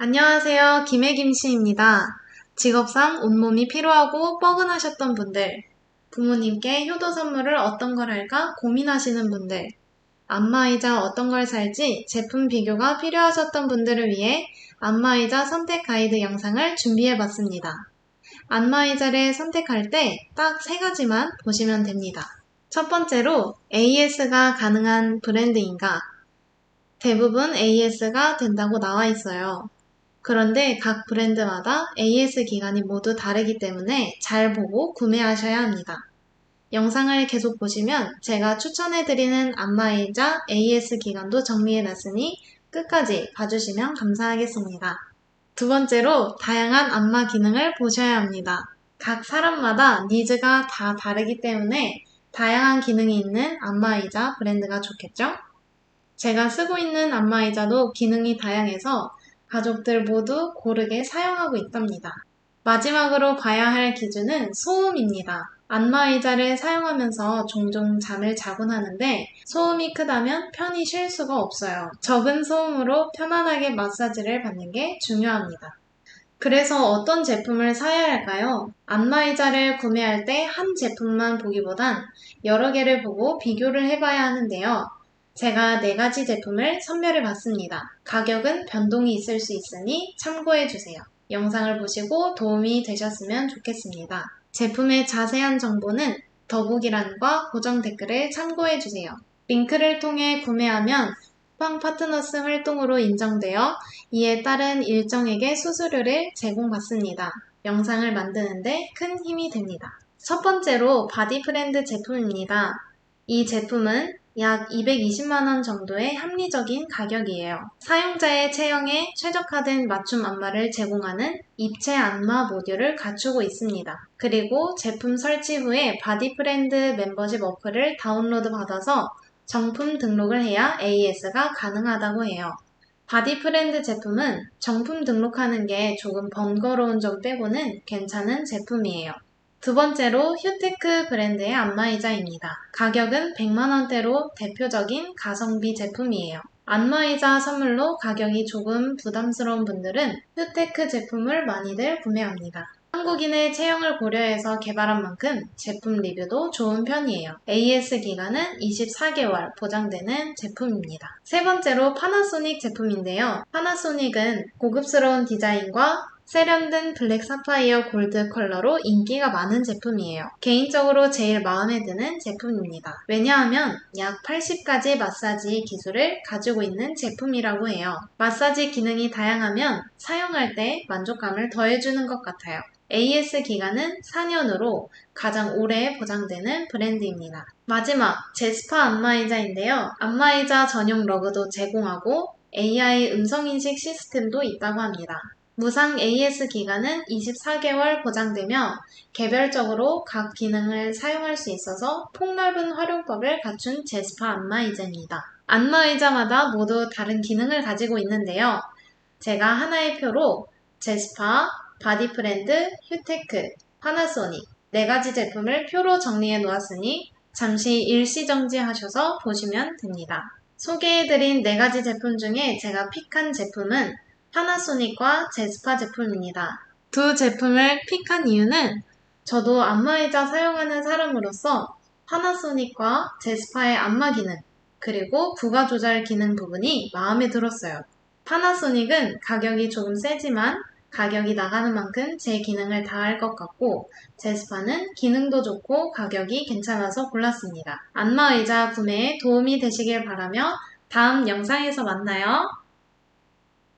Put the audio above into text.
안녕하세요. 김혜김씨입니다. 직업상 온몸이 피로하고 뻐근하셨던 분들, 부모님께 효도 선물을 어떤 걸 할까 고민하시는 분들, 안마의자 어떤 걸 살지 제품 비교가 필요하셨던 분들을 위해 안마의자 선택 가이드 영상을 준비해 봤습니다. 안마의자를 선택할 때 딱 세 가지만 보시면 됩니다. 첫 번째로 AS가 가능한 브랜드인가? 대부분 AS가 된다고 나와 있어요. 그런데 각 브랜드마다 AS 기간이 모두 다르기 때문에 잘 보고 구매하셔야 합니다. 영상을 계속 보시면 제가 추천해드리는 안마의자 AS 기간도 정리해놨으니 끝까지 봐주시면 감사하겠습니다. 두 번째로 다양한 안마 기능을 보셔야 합니다. 각 사람마다 니즈가 다 다르기 때문에 다양한 기능이 있는 안마의자 브랜드가 좋겠죠? 제가 쓰고 있는 안마의자도 기능이 다양해서 가족들 모두 고르게 사용하고 있답니다. 마지막으로 봐야 할 기준은 소음입니다. 안마의자를 사용하면서 종종 잠을 자곤 하는데 소음이 크다면 편히 쉴 수가 없어요. 적은 소음으로 편안하게 마사지를 받는 게 중요합니다. 그래서 어떤 제품을 사야 할까요? 안마의자를 구매할 때 한 제품만 보기보단 여러 개를 보고 비교를 해봐야 하는데요. 제가 네 가지 제품을 선별해 봤습니다. 가격은 변동이 있을 수 있으니 참고해 주세요. 영상을 보시고 도움이 되셨으면 좋겠습니다. 제품의 자세한 정보는 더보기란과 고정 댓글을 참고해 주세요. 링크를 통해 구매하면 쿠팡 파트너스 활동으로 인정되어 이에 따른 일정액의 수수료를 제공받습니다. 영상을 만드는데 큰 힘이 됩니다. 첫 번째로 바디 프렌드 제품입니다. 이 제품은 약 220만원 정도의 합리적인 가격이에요. 사용자의 체형에 최적화된 맞춤 안마를 제공하는 입체 안마 모듈을 갖추고 있습니다. 그리고 제품 설치 후에 바디프렌드 멤버십 어플을 다운로드 받아서 정품 등록을 해야 AS가 가능하다고 해요. 바디프렌드 제품은 정품 등록하는 게 조금 번거로운 점 빼고는 괜찮은 제품이에요. 두 번째로 휴테크 브랜드의 안마의자입니다. 가격은 100만원대로 대표적인 가성비 제품이에요. 안마의자 선물로 가격이 조금 부담스러운 분들은 휴테크 제품을 많이들 구매합니다. 한국인의 체형을 고려해서 개발한 만큼 제품 리뷰도 좋은 편이에요. AS 기간은 24개월 보장되는 제품입니다. 세 번째로 파나소닉 제품인데요. 파나소닉은 고급스러운 디자인과 세련된 블랙 사파이어 골드 컬러로 인기가 많은 제품이에요. 개인적으로 제일 마음에 드는 제품입니다. 왜냐하면 약 80가지 마사지 기술을 가지고 있는 제품이라고 해요. 마사지 기능이 다양하면 사용할 때 만족감을 더해주는 것 같아요. AS 기간은 4년으로 가장 오래 보장되는 브랜드입니다. 마지막, 제스파 안마의자인데요. 안마의자 전용 러그도 제공하고 AI 음성인식 시스템도 있다고 합니다. 무상 AS 기간은 24개월 보장되며 개별적으로 각 기능을 사용할 수 있어서 폭넓은 활용법을 갖춘 제스파 안마의자입니다. 안마의자마다 모두 다른 기능을 가지고 있는데요. 제가 하나의 표로 제스파, 바디프렌드, 휴테크, 파나소닉 네 가지 제품을 표로 정리해 놓았으니 잠시 일시 정지 하셔서 보시면 됩니다. 소개해드린 네 가지 제품 중에 제가 픽한 제품은 파나소닉과 제스파 제품입니다. 두 제품을 픽한 이유는 저도 안마의자 사용하는 사람으로서 파나소닉과 제스파의 안마 기능, 그리고 부가 조절 기능 부분이 마음에 들었어요. 파나소닉은 가격이 조금 세지만 가격이 나가는 만큼 제 기능을 다할 것 같고 제스파는 기능도 좋고 가격이 괜찮아서 골랐습니다. 안마의자 구매에 도움이 되시길 바라며 다음 영상에서 만나요.